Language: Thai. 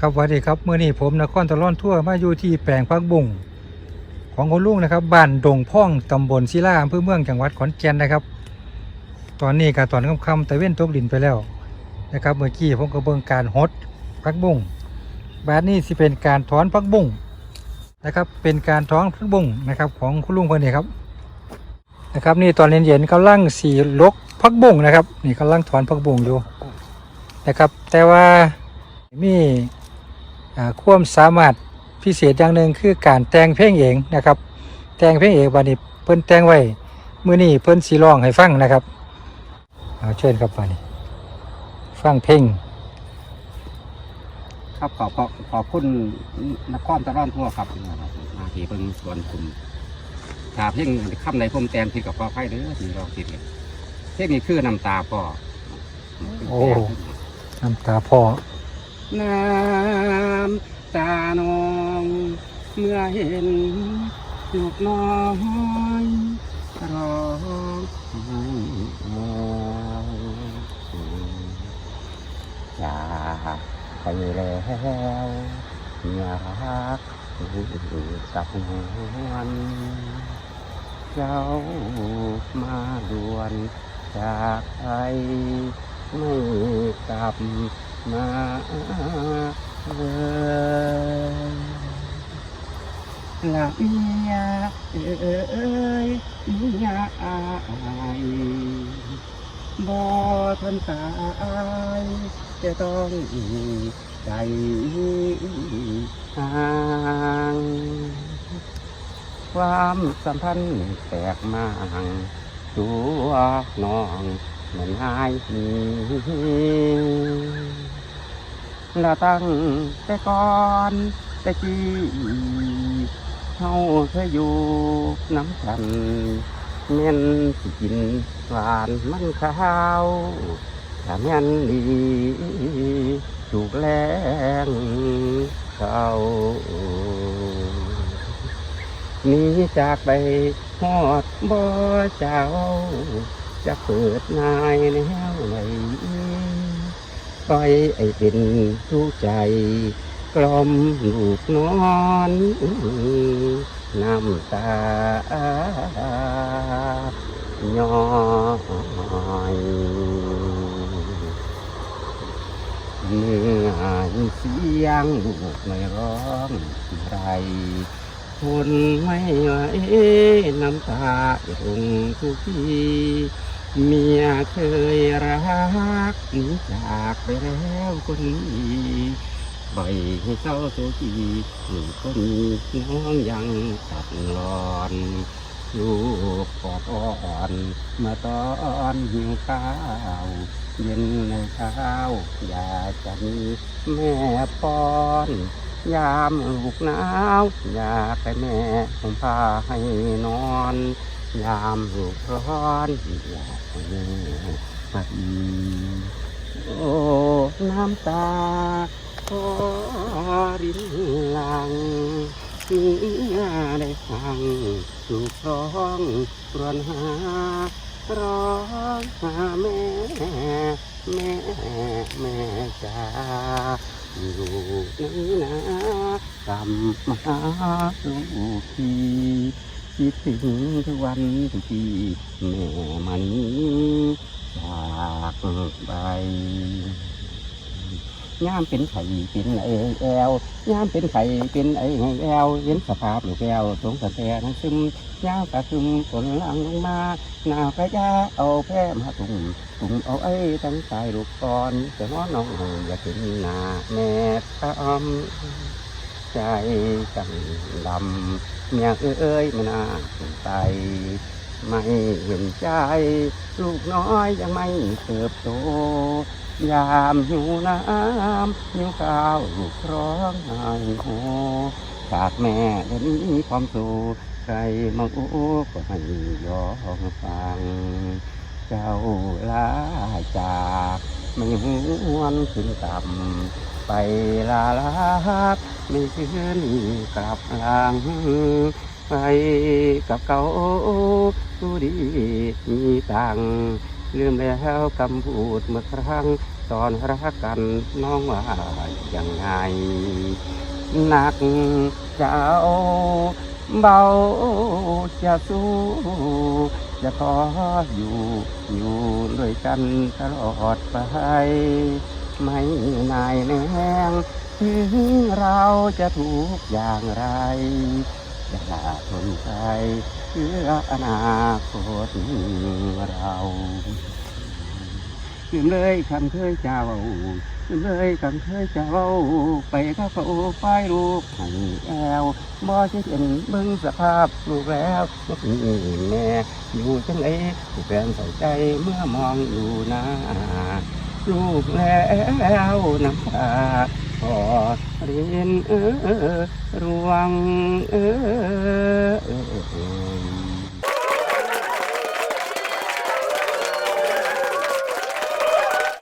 ครับสวัสดีครับเมื่อนี้ผมนครตะล่อนทั่วมาอยู่ที่แปลงพักบุ่งของคุณลุงนะครับบ้านดงพ่องตำบลศิลาอำเภอเมืองจังหวัดขอนแก่นนะครับ ตอนนี้ก็ตอนค่ำๆแต่เว้นตกดินไปแล้วนะครับ เมื่อกี้ผมก็เบิ่งการฮดพักบุ่งบ้านนี้สิเป็นการถอนพักบุ่งนะครับเป็นการถอนพักบุ่งนะครับของคุณลุงคนนี้ครับนะครับนี่ตอนเย็นๆกำลังสีลกพักบุ่งนะครับ นี่กำลังถอนพักบุ่งอยู่นะครับ แต่ว่ามี ความสามารถพิเศษอย่างหนึ่งคือการแต่งเพลงเองนะครับ แต่งเพลงเองบัดนี้เพิ่นแต่งไว้มื้อนี้เพิ่นสิร้องให้ฟังนะครับเอาเชิญครับบัดนี้ ฟังเพลงครับขอบขอบขอบคุณนครตะร่อนทั่วครับมาที่เพิ่งสวนคุมถ้าเพ่งคำใดผมแตงที่กับพ่อไฟเด้อที่เราคิดเลยเพ่งนี้คือน้ำตาพ่อโอ้น้ำตาพ่อ น้ำตานอง เมื่อเห็นลูกน้อยร้องไห้อยากไปแล้วอยากกับวันเจ้ามาด่วนจากไปไม่กลับ มาเลยละเมียเอ้ยเมียอายบ่ทันตายจะต้องใจห่างความสัมพันธ์แตกมางตัวน้อง เหมือนหายหนีละตั้งแต่ก่อนแต่กี้เฮาเคยอยู่น้ำกันแม่นสิกินหวานมันข้าวถ้าแม่นดีถูกแรงเขาหนีจากไปหอดบ่เจ้า จะเปิดนายแนวไหนปล่อยไอ้เป็นทุกใจ กล่อมลูกนอนน้ำตาย้อยเมื่อเสียงลูกไม่ร้องไรทนไม่ไหวน้ำตาหยงทุกที เมียเคยรักหนีจากไปแล้วคนนี้ปล่อยให้เศร้าโศกีหนึ่งคนน้องยังตัดรอนลูกกอดอ่อน มาตอนหิวข้าวเย็นในเช้าอยากจะมีแม่ป้อน ยามลูกหนาว อยากให้แม่ผมพาให้นอน ยามลูกร้อนอยากมาดีโอ้น้ำตาขอรินหลังเมื่อได้ฟังลูกร้องรวนหา ร้องหาแม่แม่แม่จ้าอยู่นี่นะกำมาลูกที คิดถึงทุกวันทุกทีแม่มันจากไปย่ามเป็นไข่เป็นไอแอวย่ามเป็นไข่เป็นไอแอวเห็นสภาพหรือแก้วสงสารแท้ทั้งซึมย่ามกระซึมฝนลังลงมาหนาพระยาเอาแพร่มาตุ่มตุ่มเอาไอ้ตั้งใจลูกก่อนจะน้อนน้องอยากเห็นหน้าแม่ทำ ใจจังดำเมียเอ้ยไม่น่าใจไม่เห็นใจ ลูกน้อยยังไม่เติบโต ยามหิวน้ำหิวข้าวลูกร้องไห้โฮจากแม่เดี๋ยวนี้ความสุขใครมาโอ้ก็ให้ยอมฟัง เจ้าลาจาก ไม่หวนขึ้นต่ำไปลาลาบไม่คืนกลับหลังไปกับเขาดูดีมีตังลืมแล้วคำพูดเมื่อครั้ง ตอนรักกันน้องว่าอย่างไงหนักเจะเอา เบาจะสู้จะขออยู่อยู่ด้วยกันตลอดไป ไม่นายแนงถึงเราจะทุกอย่างไรจะทนใจเพื่ออนาคตเราลืมเลยคำเคยเจ้า เลยคำเคยเจ้าไปเข้าเขาไปลูกให้แอวบ่จะเห็นเบิ่งสภาพลูกแล้วบ่มีแม่อยู่จังไงแฟนใส่ใจเมื่อมองอยู่น้าลูกแล้วน้ำตาพอเรียนเออรวงเออ